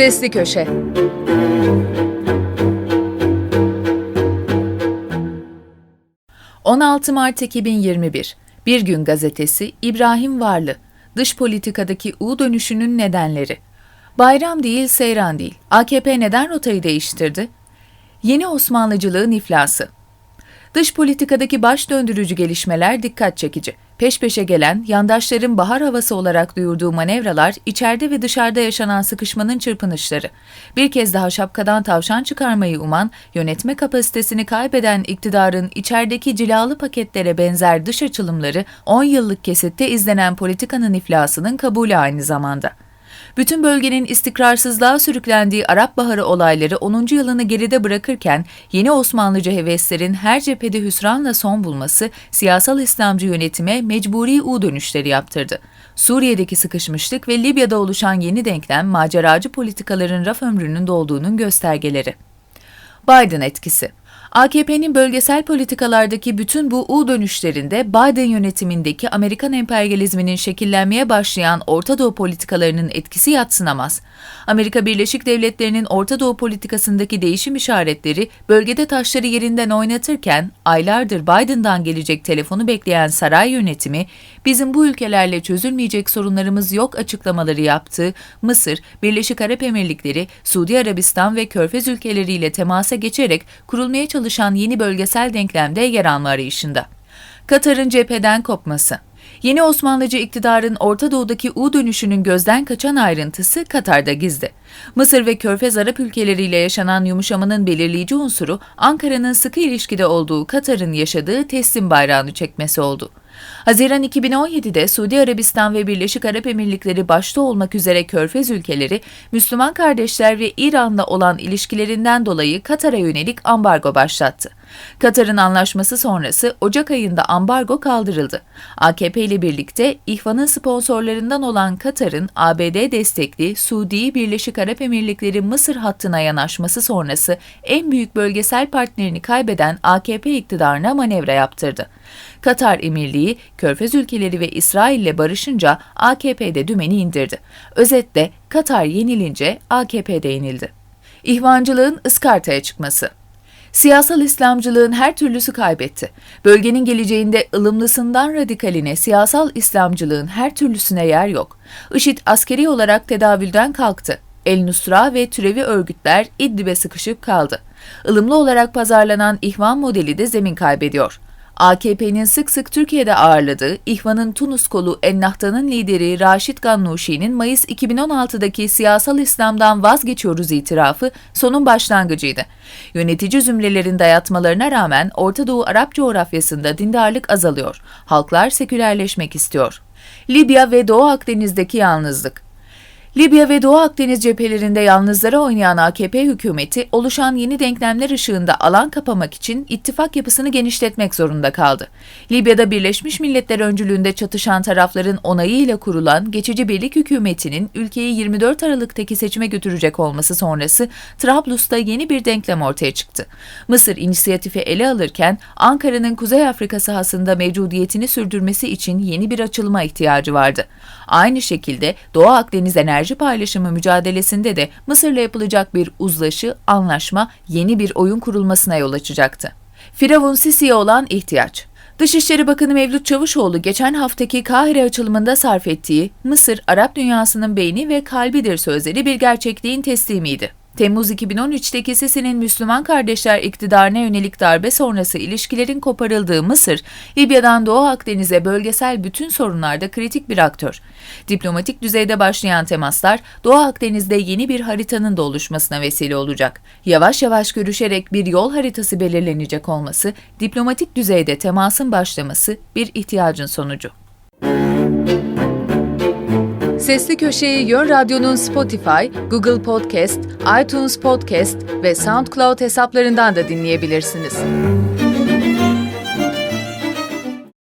Sesli Köşe ...16 Mart 2021 Bir Gün Gazetesi İbrahim Varlı Dış politikadaki U dönüşünün nedenleri Bayram değil, seyran değil. AKP neden rotayı değiştirdi? Yeni Osmanlıcılığın iflası Dış politikadaki baş döndürücü gelişmeler dikkat çekici. Peş peşe gelen, yandaşların bahar havası olarak duyurduğu manevralar, içeride ve dışarıda yaşanan sıkışmanın çırpınışları. Bir kez daha şapkadan tavşan çıkarmayı uman, yönetme kapasitesini kaybeden iktidarın içerideki cilalı paketlere benzer dış açılımları, 10 yıllık kesitte izlenen politikanın iflasının kabulü aynı zamanda. Bütün bölgenin istikrarsızlığa sürüklendiği Arap Baharı olayları 10. yılını geride bırakırken yeni Osmanlıcı heveslerin her cephede hüsranla son bulması siyasal İslamcı yönetime mecburi U dönüşleri yaptırdı. Suriye'deki sıkışmışlık ve Libya'da oluşan yeni denklem maceracı politikaların raf ömrünün dolduğunun göstergeleri. Biden etkisi AKP'nin bölgesel politikalardaki bütün bu U dönüşlerinde Biden yönetimindeki Amerikan emperyalizminin şekillenmeye başlayan Orta Doğu politikalarının etkisi yatsınamaz. Amerika Birleşik Devletleri'nin Orta Doğu politikasındaki değişim işaretleri bölgede taşları yerinden oynatırken aylardır Biden'dan gelecek telefonu bekleyen saray yönetimi bizim bu ülkelerle çözülmeyecek sorunlarımız yok açıklamaları yaptığı Mısır, Birleşik Arap Emirlikleri, Suudi Arabistan ve Körfez ülkeleriyle temasa geçerek kurulmaya çalışan yeni bölgesel denklemde yer alma arayışında. Katar'ın cepheden kopması Yeni Osmanlıcı iktidarın Orta Doğu'daki U dönüşünün gözden kaçan ayrıntısı Katar'da gizli. Mısır ve Körfez Arap ülkeleriyle yaşanan yumuşamanın belirleyici unsuru Ankara'nın sıkı ilişkide olduğu Katar'ın yaşadığı teslim bayrağını çekmesi oldu. Haziran 2017'de Suudi Arabistan ve Birleşik Arap Emirlikleri başta olmak üzere Körfez ülkeleri, Müslüman kardeşler ve İran'la olan ilişkilerinden dolayı Katar'a yönelik ambargo başlattı. Katar'ın anlaşması sonrası Ocak ayında ambargo kaldırıldı. AKP ile birlikte İhvan'ın sponsorlarından olan Katar'ın ABD destekli Suudi Birleşik Arap Emirlikleri Mısır hattına yanaşması sonrası en büyük bölgesel partnerini kaybeden AKP iktidarına manevra yaptırdı. Katar Emirliği, Körfez ülkeleri ve İsrail ile barışınca AKP'de dümeni indirdi. Özetle Katar yenilince AKP'de yenildi. İhvancılığın ıskartaya çıkması Siyasal İslamcılığın her türlüsü kaybetti. Bölgenin geleceğinde ılımlısından radikaline siyasal İslamcılığın her türlüsüne yer yok. IŞİD askeri olarak tedavülden kalktı. El Nusra ve türevi örgütler İdlib'e sıkışıp kaldı. Ilımlı olarak pazarlanan ihvan modeli de zemin kaybediyor. AKP'nin sık sık Türkiye'de ağırladığı İhvan'ın Tunus kolu Ennahdan'ın lideri Raşit Gannuşi'nin Mayıs 2016'daki siyasal İslam'dan vazgeçiyoruz itirafı sonun başlangıcıydı. Yönetici zümrelerin dayatmalarına rağmen Orta Doğu Arap coğrafyasında dindarlık azalıyor. Halklar sekülerleşmek istiyor. Libya ve Doğu Akdeniz'deki yalnızlık Libya ve Doğu Akdeniz cephelerinde yalnızlara oynayan AKP hükümeti oluşan yeni denklemler ışığında alan kapamak için ittifak yapısını genişletmek zorunda kaldı. Libya'da Birleşmiş Milletler öncülüğünde çatışan tarafların onayıyla kurulan geçici birlik hükümetinin ülkeyi 24 Aralık'taki seçime götürecek olması sonrası Trablus'ta yeni bir denklem ortaya çıktı. Mısır inisiyatifi ele alırken Ankara'nın Kuzey Afrika sahasında mevcudiyetini sürdürmesi için yeni bir açılıma ihtiyacı vardı. Aynı şekilde Doğu Akdeniz enerji enerji paylaşımı mücadelesinde de Mısır'la yapılacak bir uzlaşı, anlaşma yeni bir oyun kurulmasına yol açacaktı. Firavun Sisi'ye olan ihtiyaç Dışişleri Bakanı Mevlüt Çavuşoğlu geçen haftaki Kahire açılımında sarf ettiği Mısır, Arap dünyasının beyni ve kalbidir sözleri bir gerçekliğin teslimiydi. Temmuz 2013'teki Sisi'nin Müslüman kardeşler iktidarına yönelik darbe sonrası ilişkilerin koparıldığı Mısır, Libya'dan Doğu Akdeniz'e bölgesel bütün sorunlarda kritik bir aktör. Diplomatik düzeyde başlayan temaslar Doğu Akdeniz'de yeni bir haritanın da oluşmasına vesile olacak. Yavaş yavaş görüşerek bir yol haritası belirlenecek olması, diplomatik düzeyde temasın başlaması bir ihtiyacın sonucu. Sesli Köşeyi Yön Radyo'nun Spotify, Google Podcast, iTunes Podcast ve SoundCloud hesaplarından da dinleyebilirsiniz.